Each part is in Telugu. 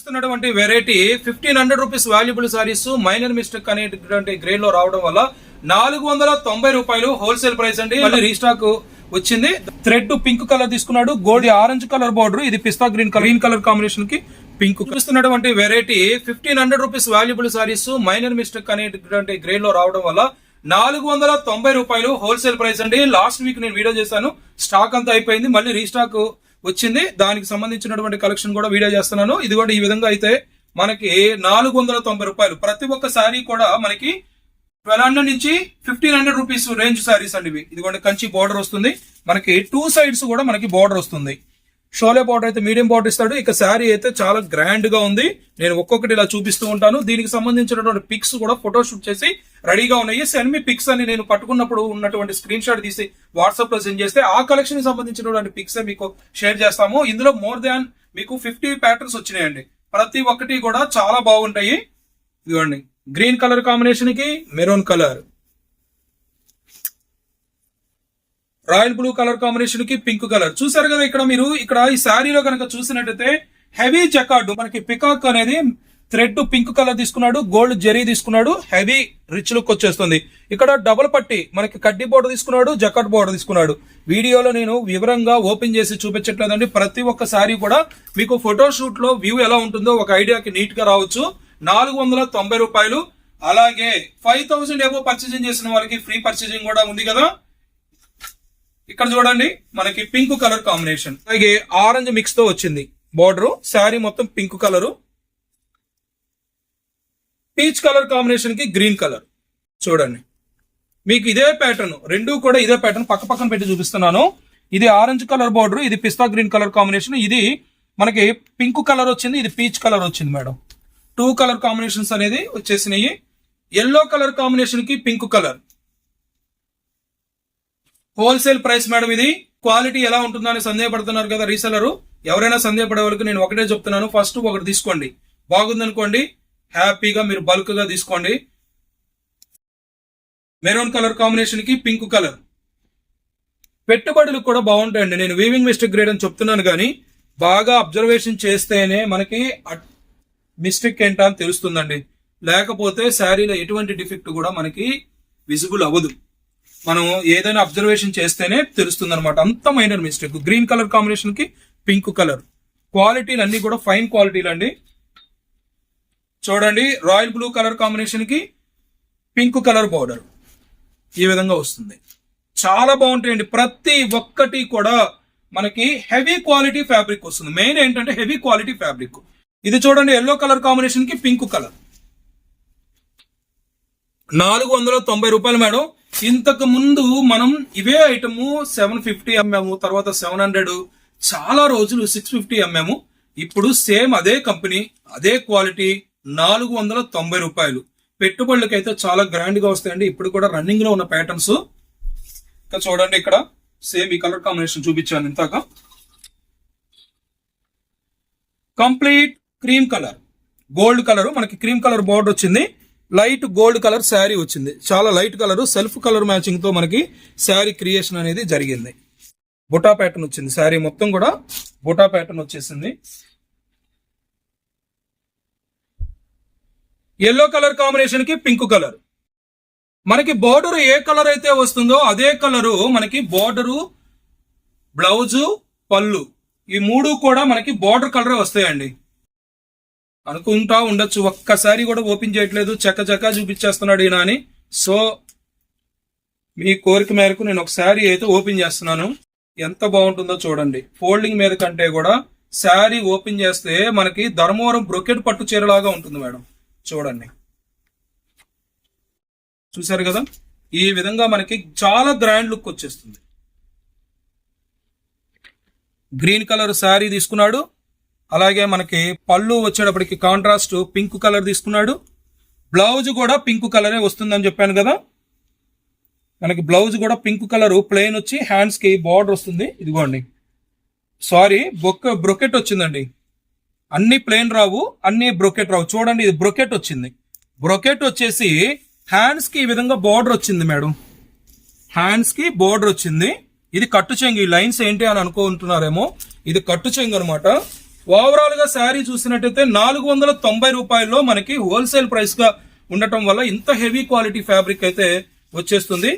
చూపిస్తున్నటువంటి variety fifteen hundred rupees valuable saris minor mistake అనేటువంటి గ్రేడ్లో రావడం వల్ల నాలుగు వందల తొంభై రూపాయలు హోల్సేల్ ప్రైస్ అండి. మళ్ళీ రీస్టాక్ వచ్చింది. థ్రెడ్ పింక్ కలర్ తీసుకున్నాడు. గోల్డ్ ఆరెంజ్ కలర్ బార్డర్ ఇది pista green colour green colour కాంబినేషన్కి పింక్ చూపిస్తున్నటువంటి variety fifteen hundred rupees valuable saris minor mistake అనేటువంటి గ్రేడ్లో రావడం వల్ల నాలుగు వందల తొంభై రూపాయలు హోల్సేల్ ప్రైస్ అండి. లాస్ట్ వీక్ నేను వీడియో చేశాను. స్టాక్ అంతా అయిపోయింది. మళ్ళీ రీస్టాక్ వచ్చింది. దానికి సంబంధించినటువంటి కలెక్షన్ కూడా వీడియో చేస్తున్నాను. ఇది కూడా ఈ విధంగా అయితే మనకి నాలుగు వందల తొంభై రూపాయలు. ప్రతి ఒక్క శారీ కూడా మనకి ట్వెల్వ్ హండ్రెడ్ నుంచి fifteen hundred rupees range saris అండి ఇవి. ఇదిగోండి కంచి బార్డర్ వస్తుంది. మనకి టూ సైడ్స్ కూడా మనకి బార్డర్ వస్తుంది. షోలే బార్డర్ అయితే మీడియం బార్డర్ ఇస్తాడు. ఇక శారీ అయితే చాలా గ్రాండ్గా ఉంది. నేను ఒక్కొక్కటి ఇలా చూపిస్తూ ఉంటాను. దీనికి సంబంధించినటువంటి పిక్స్ కూడా ఫోటోషూట్ చేసి రెడీగా ఉన్నాయి. సెండ్ మీ పిక్స్ అని నేను పట్టుకున్నప్పుడు ఉన్నటువంటి స్క్రీన్ షాట్ తీసి వాట్సాప్లో సెండ్ చేస్తే ఆ కలెక్షన్కి సంబంధించినటువంటి పిక్స్ మీకు షేర్ చేస్తాము. ఇందులో మోర్ దాన్ మీకు ఫిఫ్టీ ప్యాటర్న్స్ వచ్చినాయండి. ప్రతి ఒక్కటి కూడా చాలా బాగుంటాయి. ఇదిగోండి. గ్రీన్ కలర్ కాంబినేషన్కి maroon colour royal blue colour కాంబినేషన్కి పింక్ కలర్. చూసారు కదా ఇక్కడ మీరు? ఇక్కడ ఈ శారీలో కనుక చూసినట్టయితే హెవీ జకార్డు. మనకి పికాక్ అనేది థ్రెడ్ పింక్ కలర్ తీసుకున్నాడు గోల్డ్ జెరీ తీసుకున్నాడు హెవీ రిచ్ లుక్ వచ్చేస్తుంది. ఇక్కడ డబుల్ పట్టి మనకి కడ్డీ బోర్డర్ తీసుకున్నాడు జకాట్ బోర్డర్ తీసుకున్నాడు. వీడియోలో నేను వివరంగా ఓపెన్ చేసి చూపించట్లేదండి. ప్రతి ఒక్క శారీ కూడా మీకు ఫోటో షూట్లో వ్యూ ఎలా ఉంటుందో ఒక ఐడియాకి నీట్గా రావచ్చు. నాలుగు వందల తొంభై రూపాయలు. అలాగే ఫైవ్ థౌసండ్ ఏవో పర్చేసింగ్ చేసిన వాళ్ళకి ఫ్రీ పర్చేసింగ్ కూడా ఉంది కదా. ఇక్కడ చూడండి మనకి పింక్ కలర్ కాంబినేషన్. అలాగే ఆరెంజ్ మిక్స్తో వచ్చింది. బార్డర్ శారీ మొత్తం పింక్ కలర్. పీచ్ కలర్ కాంబినేషన్కి గ్రీన్ కలర్. చూడండి. మీకు ఇదే ప్యాటర్న్ రెండు కూడా ఇదే ప్యాటర్న్ పక్క పక్కన పెట్టి చూపిస్తున్నాను. ఇది ఆరెంజ్ కలర్ బార్డర్ ఇది పిస్తా గ్రీన్ కలర్ కాంబినేషన్. ఇది మనకి పింక్ కలర్ వచ్చింది ఇది పీచ్ కలర్ వచ్చింది మేడం. టూ కలర్ కాంబినేషన్స్ అనేది వచ్చేసినాయి. ఎల్లో కలర్ కాంబినేషన్కి pink colour. Wholesale price madam ఇది. క్వాలిటీ ఎలా ఉంటుందని సందేహపడుతున్నారు కదా రీసెలర్ ఎవరైనా సందేహపడే వాళ్ళకి నేను ఒకటే చెప్తున్నాను. ఫస్ట్ ఒకటి తీసుకోండి. బాగుందనుకోండి. హ్యాపీగా మీరు బల్క్గా తీసుకోండి. మెరూన్ కలర్ కాంబినేషన్కి పింక్ కలర్. పెట్టుబడులు కూడా బాగుంటాయండి. నేను వీవింగ్ మిస్టేక్ గ్రేడ్ అని చెప్తున్నాను కానీ బాగా అబ్జర్వేషన్ చేస్తేనే మనకి మిస్టేక్ ఏంటా అని తెలుస్తుందండి. లేకపోతే శారీలో ఎటువంటి డిఫెక్ట్ కూడా మనకి విజిబుల్ అవ్వదు. మనం ఏదైనా అబ్జర్వేషన్ చేస్తేనే తెలుస్తుంది అనమాట అంత మైనర్ మిస్టేక్ గ్రీన్ కలర్ కాంబినేషన్కి పింక్ కలర్ క్వాలిటీలు అన్ని కూడా ఫైన్ క్వాలిటీలు అండి చూడండి రాయల్ బ్లూ కలర్ కాంబినేషన్కి పింక్ కలర్ బోర్డర్ ఈ విధంగా వస్తుంది. చాలా బాగుంటాయండి. ప్రతి ఒక్కటి కూడా మనకి హెవీ క్వాలిటీ ఫ్యాబ్రిక్ వస్తుంది. మెయిన్ ఏంటంటే హెవీ క్వాలిటీ ఫ్యాబ్రిక్ ఇది చూడండి ఎల్లో కలర్ కాంబినేషన్కి పింక్ కలర్ నాలుగు వందల తొంభై రూపాయలు మేడం. ఇంతకు ముందు మనం ఇవే ఐటమ్ సెవెన్ ఫిఫ్టీ అమ్మాము తర్వాత సెవెన్ హండ్రెడ్ చాలా రోజులు సిక్స్ ఫిఫ్టీ అమ్మాము. ఇప్పుడు సేమ్ అదే కంపెనీ అదే క్వాలిటీ నాలుగు వందల తొంభై రూపాయలు. పెట్టుబడులకు అయితే చాలా గ్రాండ్గా వస్తాయండి. ఇప్పుడు కూడా రన్నింగ్లో ఉన్న ప్యాటర్న్స్ ఇంకా చూడండి ఇక్కడ. సేమ్ ఈ కలర్ కాంబినేషన్ చూపించాను ఇంతాక complete cream colour. Gold colour. మనకి క్రీమ్ కలర్ బోర్డర్ వచ్చింది. లైట్ గోల్డ్ కలర్ శారీ వచ్చింది. చాలా లైట్ కలర్ సెల్ఫ్ కలర్ మ్యాచింగ్తో మనకి శారీ క్రియేషన్ అనేది జరిగింది. బుటా ప్యాటర్న్ వచ్చింది. శారీ మొత్తం కూడా బుటా ప్యాటర్న్ వచ్చేసింది. ఎల్లో కలర్ కాంబినేషన్కి పింక్ కలర్. మనకి బార్డర్ ఏ కలర్ అయితే వస్తుందో అదే కలరు మనకి బార్డరు బ్లౌజు పళ్ళు ఈ మూడు కూడా మనకి బార్డర్ కలరే వస్తాయండి. అనుకుంటా ఉండొచ్చు. ఒక్కసారి కూడా ఓపెన్ చేయట్లేదు. చక్క చక్క చూపించేస్తున్నాడు ఈయన అని సో మీ కోరిక మేరకు నేను ఒకసారి అయితే ఓపెన్ చేస్తున్నాను. ఎంత బాగుంటుందో చూడండి. ఫోల్డింగ్ మీద కంటే కూడా శారీ ఓపెన్ చేస్తే మనకి ధర్మవరం బ్రొకెట్ పట్టు చీరలాగా ఉంటుంది మేడం. చూడండి. చూసారు కదా? ఈ విధంగా మనకి చాలా గ్రాండ్ లుక్ వచ్చేస్తుంది. గ్రీన్ కలర్ శారీ తీసుకున్నాడు. అలాగే మనకి పళ్ళు వచ్చేటప్పటికి కాంట్రాస్ట్ పింక్ కలర్ తీసుకున్నాడు. బ్లౌజ్ కూడా పింక్ కలరే వస్తుందని చెప్పాను కదా. మనకి బ్లౌజ్ కూడా పింక్ కలర్ ప్లెయిన్ వచ్చి హ్యాండ్స్కి బార్డర్ వస్తుంది. ఇదిగోండి. సారీ బొక్క బ్రొకెట్ వచ్చిందండి. అన్ని ప్లెయిన్ రావు అన్ని బ్రొకెట్ రావు. చూడండి ఇది బ్రొకెట్ వచ్చింది. బ్రొకెట్ వచ్చేసి హ్యాండ్స్కి ఈ విధంగా బార్డర్ వచ్చింది మేడం. హ్యాండ్స్కి బార్డర్ వచ్చింది. ఇది కట్టు చెంగు. ఈ లైన్స్ ఏంటి అని అనుకుంటున్నారేమో? ఇది కట్టు చెంగు అనమాట ఓవరాల్గా శారీ చూసినట్టయితే నాలుగు వందల తొంభై రూపాయల్లో మనకి హోల్సేల్ ప్రైస్గా ఉండటం వల్ల ఇంత హెవీ క్వాలిటీ ఫ్యాబ్రిక్ అయితే వచ్చేస్తుంది.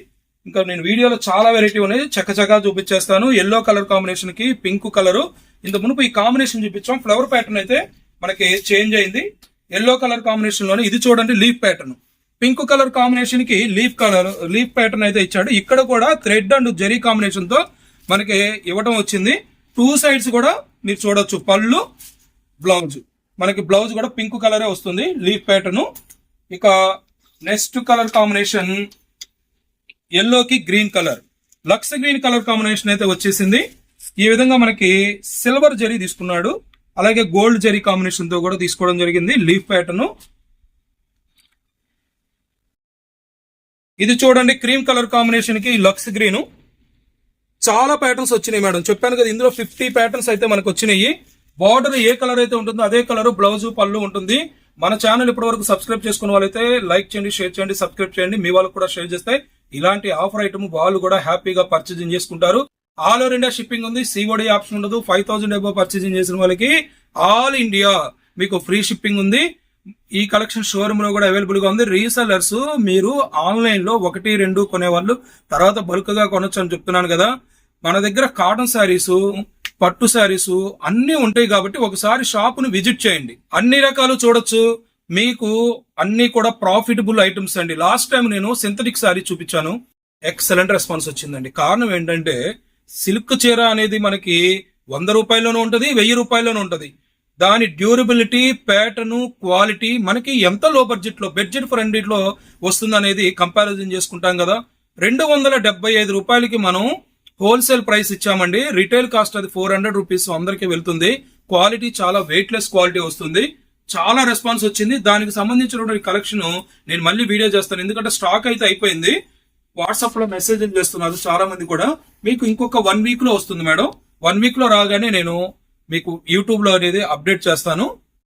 ఇంకా నేను వీడియోలో చాలా వెరైటీ ఉన్నాయి. చక్కచక్కగా చూపించేస్తాను. ఎల్లో కలర్ కాంబినేషన్కి పింక్ కలర్. ఇంత మునుపు ఈ కాంబినేషన్ చూపించాం. ఫ్లవర్ ప్యాటర్న్ అయితే మనకి చేంజ్ అయింది. ఎల్లో కలర్ కాంబినేషన్లోనే ఇది చూడండి లీఫ్ ప్యాటర్న్. పింక్ కలర్ కాంబినేషన్కి లీఫ్ కలర్ లీఫ్ ప్యాటర్న్ అయితే ఇచ్చాడు. ఇక్కడ కూడా థ్రెడ్ అండ్ జెరీ కాంబినేషన్తో మనకి ఇవ్వడం వచ్చింది. టూ సైడ్స్ కూడా మీరు చూడొచ్చు పళ్ళు బ్లౌజ్. మనకి బ్లౌజ్ కూడా పింక్ కలరే వస్తుంది లీఫ్ ప్యాటర్న్ ఇక నెక్స్ట్ కలర్ కాంబినేషన్ ఎల్లోకి green colour. Lux green colour combination అయితే వచ్చేసింది. ఈ విధంగా మనకి సిల్వర్ జరీ తీసుకున్నాడు. అలాగే గోల్డ్ జరీ కాంబినేషన్తో కూడా తీసుకోవడం జరిగింది లీఫ్ ప్యాటర్న్ ఇది చూడండి క్రీమ్ కలర్ కాంబినేషన్కి లక్స్ గ్రీన్ చాలా ప్యాటర్న్స్ వచ్చినాయి మేడం. చెప్పాను కదా ఇందులో ఫిఫ్టీ ప్యాటర్న్స్ అయితే మనకు వచ్చినాయి. బార్డర్ ఏ కలర్ అయితే ఉంటుందో అదే కలర్ బ్లౌజ్ పళ్ళు ఉంటుంది. మన ఛానల్ ఇప్పటి వరకు సబ్స్క్రైబ్ చేసుకున్న వాళ్ళైతే లైక్ చేయండి షేర్ చేయండి సబ్స్క్రైబ్ చేయండి. మీ వాళ్ళకు కూడా షేర్ చేస్తే ఇలాంటి ఆఫర్ ఐటమ్ వాళ్ళు కూడా హ్యాపీగా పర్చేజింగ్ చేసుకుంటారు. ఆల్ ఓవర్ ఇండియా షిప్పింగ్ ఉంది. సిఓడి ఆప్షన్ ఉండదు. ఫైవ్ థౌసండ్ ఎబో పర్చేజింగ్ చేసిన వాళ్ళకి ఆల్ ఇండియా మీకు ఫ్రీ షిప్పింగ్ ఉంది. ఈ కలెక్షన్ షోరూమ్లో కూడా అవైలబుల్గా ఉంది. రీసెలర్స్ మీరు ఆన్లైన్లో ఒకటి రెండు కొనేవాళ్ళు. తర్వాత బల్క్గా కొనొచ్చు అని చెప్తున్నాను కదా. మన దగ్గర కాటన్ శారీస్ పట్టు శారీస్ అన్నీ ఉంటాయి కాబట్టి ఒకసారి షాపును విజిట్ చేయండి. అన్ని రకాలు చూడొచ్చు. మీకు అన్ని కూడా ప్రాఫిటబుల్ ఐటమ్స్ అండి. లాస్ట్ టైం నేను సింథటిక్ శారీ చూపించాను. ఎక్సలెంట్ రెస్పాన్స్ వచ్చిందండి. కారణం ఏంటంటే సిల్క్ చీర అనేది మనకి వంద రూపాయల్లోనూ ఉంటుంది వెయ్యి రూపాయల్లోనూ ఉంటుంది. దాని డ్యూరబిలిటీ ప్యాటర్ను క్వాలిటీ మనకి ఎంత లో బడ్జెట్లో బడ్జెట్ ఫర్ హండ్రెడ్లో వస్తుంది అనేది కంపారిజన్ చేసుకుంటాం కదా. రెండు వందల డెబ్బై ఐదు రూపాయలకి మనం హోల్సేల్ ప్రైస్ ఇచ్చామండి. రిటైల్ కాస్ట్ అది ఫోర్ హండ్రెడ్ రూపీస్. అందరికి వెళ్తుంది. క్వాలిటీ చాలా వెయిట్లెస్ క్వాలిటీ వస్తుంది. చాలా రెస్పాన్స్ వచ్చింది. దానికి సంబంధించినటువంటి కలెక్షన్ నేను మళ్ళీ వీడియో చేస్తాను. ఎందుకంటే స్టాక్ అయితే అయిపోయింది. వాట్సాప్లో మెసేజ్ చేస్తున్నారు చాలా మంది కూడా. మీకు ఇంకొక వన్ వీక్లో వస్తుంది మేడం. వన్ వీక్లో రాగానే నేను మీకు యూట్యూబ్లో అనేది అప్డేట్ చేస్తాను.